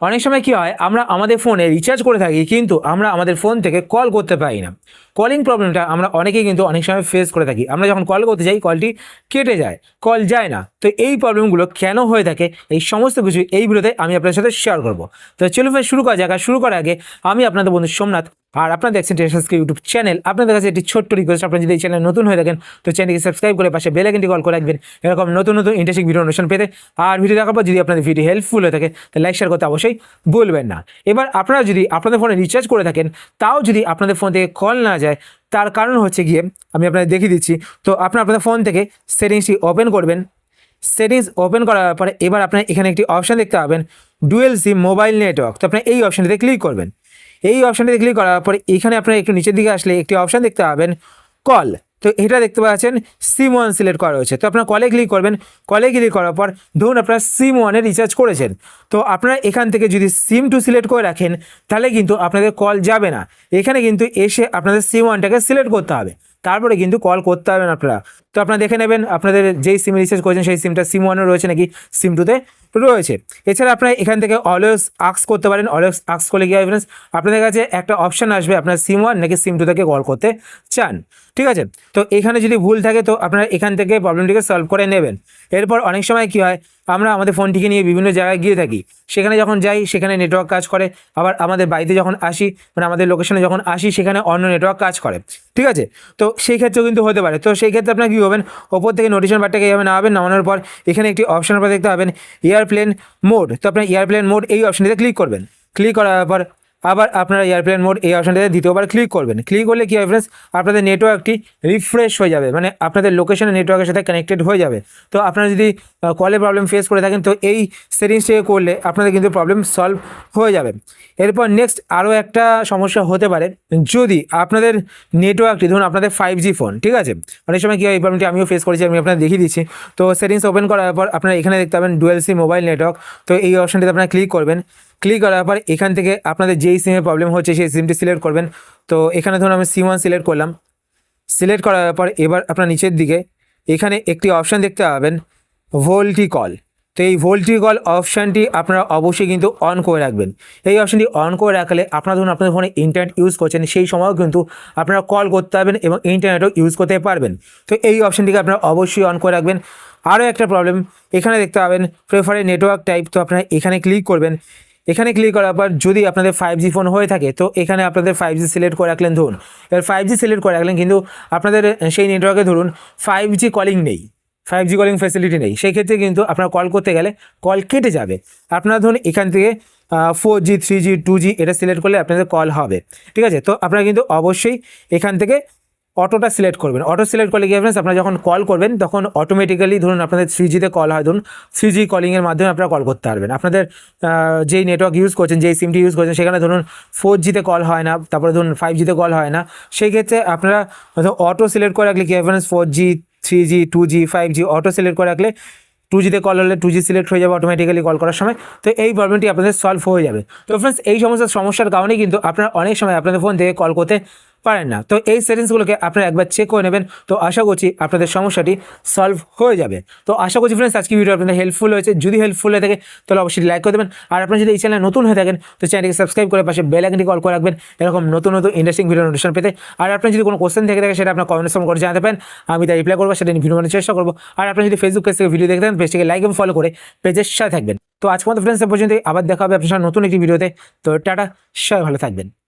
অনেক সময় কি হয়, আমরা আমাদের ফোনে রিচার্জ করে থাকি, কিন্তু আমরা আমাদের ফোন থেকে কল করতে পারি না। কলিং প্রবলেমটা আমরা অনেকেই কিন্তু অনেক সময় ফেস করে থাকি। আমরা যখন কল করতে যাই কলটি কেটে যায় কল যায় না। তো এই প্রবলেমগুলো কেন হয়ে থাকে, এই সমস্ত কিছু এইগুলোতে আমি আপনার সাথে শেয়ার করব। তো চলুন ভাই, শুরু করা যাক। শুরু করার আগে আমি আপনাদের বন্ধু সোমনাথ আর আপনারা দেখছেন টেনশনসকে ইউটিউব চ্যানেল আপনাদের কাছে একটি ছোট্ট রিকোয়েস্ট আপনারা যদি এই চ্যানেল নতুন হয়ে থাকেন, তো চ্যানেলকে সাবস্ক্রাইব করে পাশে বেল আইকনটি কল করে রাখবেন। এরকম নতুন নতুন ইন্টারেস্টিং ভিডিও অনুষ্ঠান পেতে আর ভিডিও দেখার পর যদি আপনাদের ভিডিও হেল্পফুল হয়ে থাকে তো লাইক শেয়ার করতে অবশ্যই বলবেন না। এবার আপনারা যদি আপনাদের ফোনে রিচার্জ করে থাকেন, তাও যদি আপনাদের ফোন থেকে কল না যায়, তার কারণ হচ্ছে গিয়ে আমি আপনাদের দেখিয়ে দিচ্ছি, তো আপনারা আপনাদের ফোন থেকে সেটিংসটি ওপেন করবেন। সেটিংস ওপেন করার পরে এবার আপনার এখানে একটি অপশান দেখতে পাবেন ডুয়েল সিম মোবাইল নেটওয়ার্ক তো আপনার এই অপশানটিতে ক্লিক করবেন। এই অপশানটিতে ক্লিক করার পরে এখানে আপনার একটু নিচের দিকে আসলে একটি অপশান দেখতে পাবেন কল তো এটা দেখতে পাচ্ছেন সিম ওয়ান সিলেক্ট করা রয়েছে তো আপনার কলে ক্লিক করবেন। কলে ক্লিক করার পর ধরুন আপনার সিম ওয়ানে রিচার্জ করেছেন। তো আপনারা এখান থেকে যদি সিম টু সিলেক্ট করে রাখেন, তাহলে কিন্তু আপনাদের কল যাবে না। এখানে কিন্তু এসে আপনাদের সিম ওয়ানটাকে সিলেক্ট করতে হবে। তারপরে কিন্তু কল করতে হবে না আপনারা। তো আপনারা দেখে নেবেন, আপনাদের যেই সিম রিচার্জ করেছেন, সেই সিমটা সিম ওয়ানে রয়েছে নাকি? সিম টুতে রয়েছে। এছাড়া আপনার এখান থেকে অলওয়েজ আক্স করতে পারেন। অলওয়েজ আক্স করলে কী হয় ফ্রেন্ডস আপনাদের কাছে একটা অপশান আসবে, আপনার সিম ওয়ান নাকি সিম টু থেকে কল করতে চান। ঠিক আছে? তো এখানে যদি ভুল থাকে, তো আপনারা এখান থেকে প্রবলেমটিকে সলভ করে নেবেন। এরপর অনেক সময় কী হয় আমরা আমাদের ফোনটিকে নিয়ে বিভিন্ন জায়গায় গিয়ে থাকি। সেখানে যখন যাই, সেখানে নেটওয়ার্ক কাজ করে। আবার আমাদের বাড়িতে যখন আসি মানে আমাদের লোকেশনে যখন আসি, সেখানে অন্য নেটওয়ার্ক কাজ করে। ঠিক আছে? তো সেই ক্ষেত্রেও কিন্তু হতে পারে। তো সেই ক্ষেত্রে আপনার কী হবেন ওপর থেকে নোটিশন বারটাকে এইভাবে নামাবেন। নামানোর পর এখানে একটি অপশানের পর দেখতে পাবেন এয়ারপ্লেন মোড তো আপনার এয়ারপ্লেন মোড এই অপশানটিতে ক্লিক করবেন। ক্লিক করার পর আবার আপনারা এয়ারপ্লেন মোড এই অপশানটাতে দ্বিতীয়বার ক্লিক করবেন। ক্লিক করলে কী হবে ফ্রেন্ডস আপনাদের নেটওয়ার্কটি রিফ্রেশ হয়ে যাবে। মানে আপনাদের লোকেশনের নেটওয়ার্কের সাথে কানেক্টেড হয়ে যাবে। তো আপনারা যদি কলে প্রবলেম ফেস করে থাকেন, তো এই সেটিংসটাকে করলে আপনাদের কিন্তু প্রবলেম সলভ হয়ে যাবে। এরপর নেক্সট আরও একটা সমস্যা হতে পারে। যদি আপনাদের নেটওয়ার্কটি ধরুন আপনাদের ফাইভ জি ফোন ঠিক আছে? অনেক সময় কী হয়, এই প্রবলেমটি আমিও ফেস করেছি, আমি আপনাদের দেখিয়ে দিচ্ছি। তো সেটিংস ওপেন করার পর আপনারা এখানে দেখতে পাবেন ডুয়েল সি মোবাইল নেটওয়ার্ক তো এই অপশানটিতে আপনারা ক্লিক করবেন। ক্লিক করার পর এখান থেকে আপনাদের যেই সিমে প্রবলেম হচ্ছে, সেই সিমটি সিলেক্ট করবেন। তো এখানে ধরুন আমি সিম ওয়ান সিলেক্ট করলাম। সিলেক্ট করার পর এবার আপনার নিচের দিকে এখানে একটি অপশান দেখতে পাবেন ভোল্টি কল তো এই ভোল্টি কল অপশানটি আপনারা অবশ্যই কিন্তু অন করে রাখবেন। এই অপশানটি অন করে রাখলে আপনারা ধরুন আপনাদের ফোনে ইন্টারনেট ইউজ করছেন, সেই সময়ও কিন্তু আপনারা কল করতে পারবেন এবং ইন্টারনেটও ইউজ করতে পারবেন। তো এই অপশানটিকে আপনারা অবশ্যই অন করে রাখবেন। আরও একটা প্রবলেম এখানে দেখতে পাবেন প্রেফারে নেটওয়ার্ক টাইপ তো আপনারা এখানে ক্লিক করবেন। এখানে ক্লিক করার পর যদি আপনাদের ফাইভ জি ফোন হয়ে থাকে, তো এখানে আপনাদের ফাইভ জি সিলেক্ট করে রাখলেন, ধরুন। এবার ফাইভ জি সিলেক্ট করে রাখলেন, কিন্তু আপনাদের সেই নেটওয়ার্কে ধরুন ফাইভ জি কলিং নেই ফাইভ জি কলিং ফ্যাসিলিটি নেই। সেই ক্ষেত্রে কিন্তু আপনার কল করতে গেলে কল কেটে যাবে। আপনারা ধরুন এখান থেকে four G three G two G এটা সিলেক্ট করলে আপনাদের কল হবে। ঠিক আছে? তো আপনারা কিন্তু অবশ্যই এখান থেকে অটোটা সিলেক্ট করবেন। অটো সিলেক্ট করলে কি ফ্রেন্ডস আপনারা যখন কল করবেন, তখন অটোমেটিক্যালি ধরুন আপনাদের থ্রি জিতে কল হয়, ধরুন থ্রি জি কলিংয়ের মাধ্যমে আপনারা কল করতে পারবেন। আপনাদের যেই নেটওয়ার্ক ইউজ করছেন, যেই সিমটি ইউজ করছেন, সেখানে ধরুন ফোর জিতে কল হয় না, তারপরে ধরুন ফাইভ জিতে কল হয় না। সেই ক্ষেত্রে আপনারা অটো সিলেক্ট করে রাখলে কি friends four G three G two G five G auto select করে রাখলে টু জিতে কল হলে টু জি সিলেক্ট হয়ে যাবে অটোমেটিক্যালি কল করার সময়। তো এই প্রবলেমটি আপনাদের সলভ হয়ে যাবে। তো ফ্রেন্ডস এই সমস্ত সমস্যার কারণেই কিন্তু আপনারা অনেক সময় আপনাদের ফোন থেকে কল করতে পারেন না। তো এই সেটিংসগুলোকে আপনারা একবার চেক করে নেবেন। তো আশা করছি আপনাদের সমস্যাটি সলভ হয়ে যাবে। তো আশা করছি ফ্রেন্ডস আজকে ভিডিও আপনাদের হেল্পফুল হয়েছে। যদি হেল্পফুল হয়ে থাকে, তাহলে অবশ্যই লাইক করে দেবেন। আর আপনারা যদি এই চ্যানেল নতুন হয়ে থাকেন, তো চ্যানেলকে সাবস্ক্রাইব করে পাশে বেল আইকনটি কল করে রাখবেন। এরকম নতুন নতুন ইন্টারেস্টিং ভিডিও নোটিফিকেশন পেতে। আর আপনার যদি কোনো কোশ্চেন থেকে থাকে, সেটা আপনার কমেন্ট করে জানাতে পারেন। আমি তাই রিপ্লাই করব, সেটা নিয়ে ভিডিও বানানোর চেষ্টা করব। আর আপনি যদি ফেসবুক পেজ থেকে ভিডিও দেখতে থাকেন পেজটিকে লাইক এবং ফলো করে পেজের সাথে থাকবেন। তো আজকে মতো ফ্রেন্ডস পর্যন্ত আবার দেখা হবে আপনার নতুন একটি ভিডিওতে তো টাটা, সবাই ভালো থাকবেন।